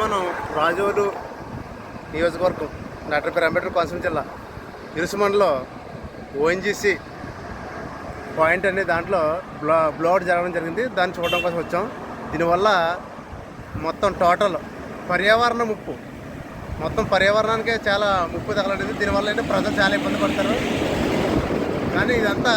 మనం రాజోలు నియోజకవర్గం డాక్టర్ పేరు అంబేద్కర్ కోనసీమ జిల్లా ఇరుసుమండలో ఓఎన్జీసీ పాయింట్ అనే దాంట్లో బ్లో బ్లోఅవుట్ జరగడం జరిగింది. దాన్ని చూడడం కోసం వచ్చాం. దీనివల్ల మొత్తం టోటల్ పర్యావరణ ముప్పు. మొత్తం పర్యావరణానికే చాలా ముప్పు తగలనేది. దీనివల్ల అయితే ప్రజలు చాలా ఇబ్బంది పడతారు. కానీ ఇదంతా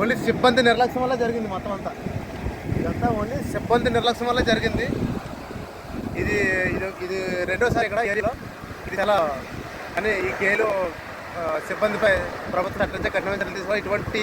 ఓన్లీ సిబ్బంది నిర్లక్ష్యం వల్ల జరిగింది మొత్తం అంతా. ఇదంతా ఓన్లీ సిబ్బంది నిర్లక్ష్యం వల్ల జరిగింది. ఇది ఇది ఇది రెండోసారి ఇక్కడ ఏరియాలో. ఇది చాలా కానీ ఈ కేలు సిబ్బందిపై ప్రభుత్వం చట్టించే కఠినమైన చర్యలు తీసుకోవాలి. ఇటువంటి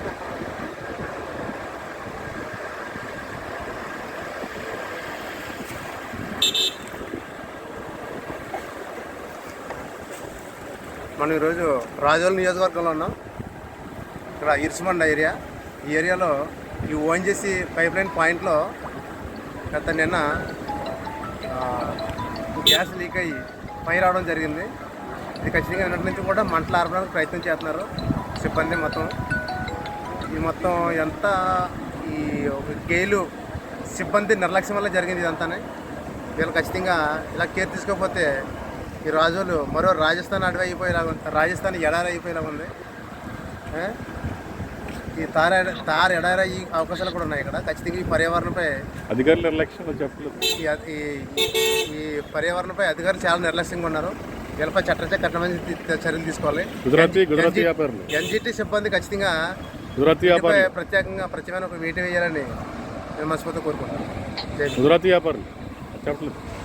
మనం ఈరోజు రాజోల్ నియోజకవర్గంలో ఉన్నాం. ఇక్కడ ఇర్సుమండ ఏరియా. ఈ ఏరియాలో ఈ ఓఎన్జీసీ పైప్ లైన్ పాయింట్లో గత నిన్న గ్యాస్ లీక్ అయ్యి పై రావడం జరిగింది. ఇది ఖచ్చితంగా నిన్నటి నుంచి కూడా మంటలు ఆర్పడానికి ప్రయత్నం చేస్తున్నారు సిబ్బంది మొత్తం. ఈ మొత్తం ఎంత ఈ ఒక సిబ్బంది నిర్లక్ష్యం వల్ల జరిగింది ఇదంతానే. వీళ్ళు ఖచ్చితంగా ఇలా కేర్ తీసుకోకపోతే ఈ రాజులు మరో రాజస్థాన్ అడవి అయిపోయేలాగా ఉంది. రాజస్థాన్ ఎడారి అయిపోయేలాగా ఉంది? ఈ తార తార ఎడారి అయ్యే అవకాశాలు కూడా ఉన్నాయి ఇక్కడ. ఖచ్చితంగా ఈ పర్యావరణంపై అధికారుల నిర్లక్ష్యం చెప్పలేదు. ఈ ఈ- ఈ- ఈ పర్యావరణంపై అధికారులు చాలా నిర్లక్ష్యంగా ఉన్నారు. వీళ్ళపై చట్టంచే కఠినమైన చర్యలు తీసుకోవాలి. గుజరాతీ గుజరాతీ వ్యాపారులు. ఎన్జిటి సిబ్బంది ఖచ్చితంగా గుజరాతీ దీనిపై వ్యాపారులు. ప్రత్యేకంగా ప్రత్యేకమైన ఒక వేట వేయాలని నేను మనస్ఫూర్తిగా కోరుకుంటున్నాను. గుజరాతీ వ్యాపారులు. చెప్పలేదు.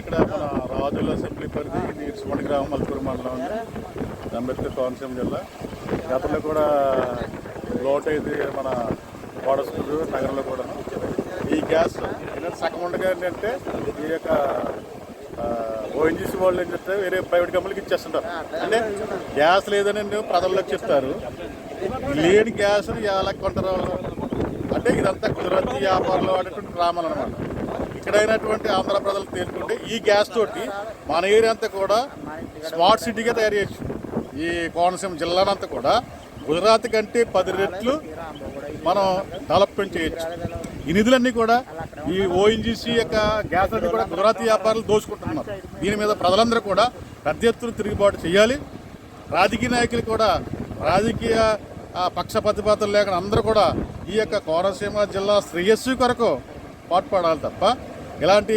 ఇక్కడ మన రాజుల అసెంబ్లీ పరిధి ఇది సుమణి గ్రామం మల్పూరు మండలం ఉంది అంబేద్కర్ కోనసీమ జిల్లా. గతంలో కూడా లోట్ అయితే మన వాడస్తుంది నగరంలో కూడా ఈ గ్యాస్ సగం ఉండగా ఏంటంటే ఈ యొక్క ఓఎన్జీసీ వాళ్ళు ఏంటంటే వేరే ప్రైవేట్ కంపెనీకి ఇచ్చేస్తుంటారు. అంటే గ్యాస్ లేదని ప్రజల్లోకి చెప్తారు. లేని గ్యాస్ని ఎలా కొంటారు అంటే ఇదంతా కుదరతి వ్యాపారంలో వాడేటువంటి గ్రామాలు అనమాట ఇక్కడైనటువంటి ఆంధ్ర ప్రజలు తేలుకుంటే ఈ గ్యాస్ తోటి మన ఏరియా అంతా కూడా స్మార్ట్ సిటీగా తయారు చేయొచ్చు. ఈ కోనసీమ జిల్లానంతా కూడా గుజరాత్ కంటే పది రెట్లు మనం డెవలప్మెంట్ చేయొచ్చు. ఈ నిధులన్నీ కూడా ఈ ఓఎన్జీసీ యొక్క గ్యాస్ అన్ని కూడా గుజరాతీ వ్యాపారులు దోచుకుంటున్నారు. దీని మీద ప్రజలందరూ కూడా పెద్ద ఎత్తున తిరుగుబాటు చేయాలి. రాజకీయ నాయకులు కూడా రాజకీయ పక్ష పక్షపాతిపాతలు లేకుండా అందరూ కూడా ఈ యొక్క కోనసీమ జిల్లా శ్రేయస్సు కొరకు పాటుపడాలి తప్ప ఇలాంటి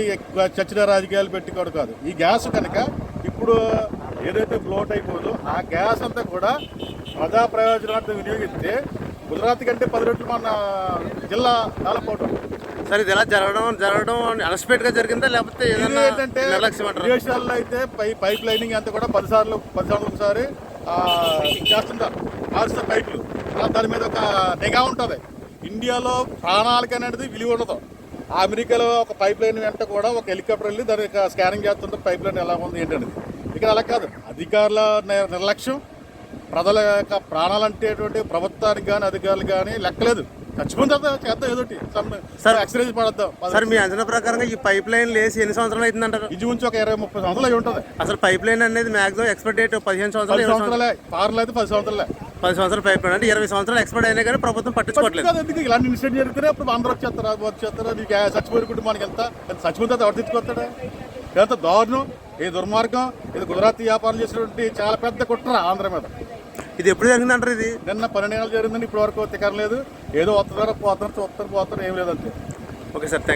చచ్చిన రాజకీయాలు పెట్టుకోడు కాదు. ఈ గ్యాస్ కనుక ఇప్పుడు ఏదైతే బ్లోట్ అయిపోదో ఆ గ్యాస్ అంతా కూడా ప్రజా ప్రయోజనార్థం వినియోగిస్తే గుజరాత్ కంటే పది రెట్లు మన జిల్లా అవుతుంది సరే ఇది ఎలా జరగడం జరగడం అన్ఎక్స్పెక్ట్గా జరిగిందా? లేకపోతే ఏదైనా ఏంటంటే విదేశాల్లో అయితే పై పైప్ లైనింగ్ అంతా కూడా పది సార్లు పది సార్లు ఒకసారి ఆ, చేస్తుంటారు. మారుస్తారు పైపులు. అలా దాని మీద ఒక నిఘా ఉంటుంది. ఇండియాలో ప్రాణాలకు అనేది విలువ ఉండదు. అమెరికాలో ఒక పైప్ లైన్ వెంట కూడా ఒక హెలికాప్టర్ వెళ్ళి దాని యొక్క స్కానింగ్ చేస్తుంటే పైప్ లైన్ ఎలా ఉంది ఏంటనేది. ఇక ఇక్కడ అలా కాదు. అధికారుల నిర్- నిర్లక్ష్యం. ప్రజల యొక్క ప్రాణాలంటేటువంటి ప్రభుత్వానికి కానీ అధికారులు కానీ లెక్కలేదు. తర్వాత చేద్దాం ఏదోటి. సార్, ఎక్స్రేజ్ పడద్దాం. సార్ మీ అంచనా ప్రకారంగా ఈ పైప్ లైన్ లేసి ఎన్ని సంవత్సరాలు అవుతుందంటారు? ఇది ఉంచి ఒక ఇరవై ముప్పై సంవత్సరాలు అయి ఉంటుంది. అసలు పైప్ లైన్ అనేది మాక్సిమం ఎక్స్పైర్ డేట్ పదిహేను సంవత్సరాలు సంవత్సరాలే. పార్లు అయితే పది సంవత్సరాలే. పది సంవత్సరాలు లైన్ అంటే ఇరవై సంవత్సరాలు ఎక్స్పైర్ అయినా కానీ ప్రభుత్వం పట్టించుకోవట్లేదు. ఎందుకు? ఇలాంటి ఇన్సిడెంట్ జరిగితే అప్పుడు అందరూ వచ్చేస్తారు వచ్చేస్తారు నీకు చచ్చిపోయిన కుటుంబానికి ఎంత తర్వాత ఎవరు తెచ్చుకొస్తాడా? ఎంత దారుణం ఏ దుర్మార్గం ఇది గుజరాతీ వ్యాపారం చేసినటువంటి చాలా పెద్ద కుట్ర ఆంధ్ర మీద. ఇది ఎప్పుడు జరిగిందంటారు ఇది? నిన్న పన్నెండు నెలలు జరిగిందని ఇప్పటి వరకు తిక్కర్లేదు ఏదో వస్తున్నారు పోతున్నారు చూస్తారు పోతున్నారు ఏం లేదంతే. Okay sir thank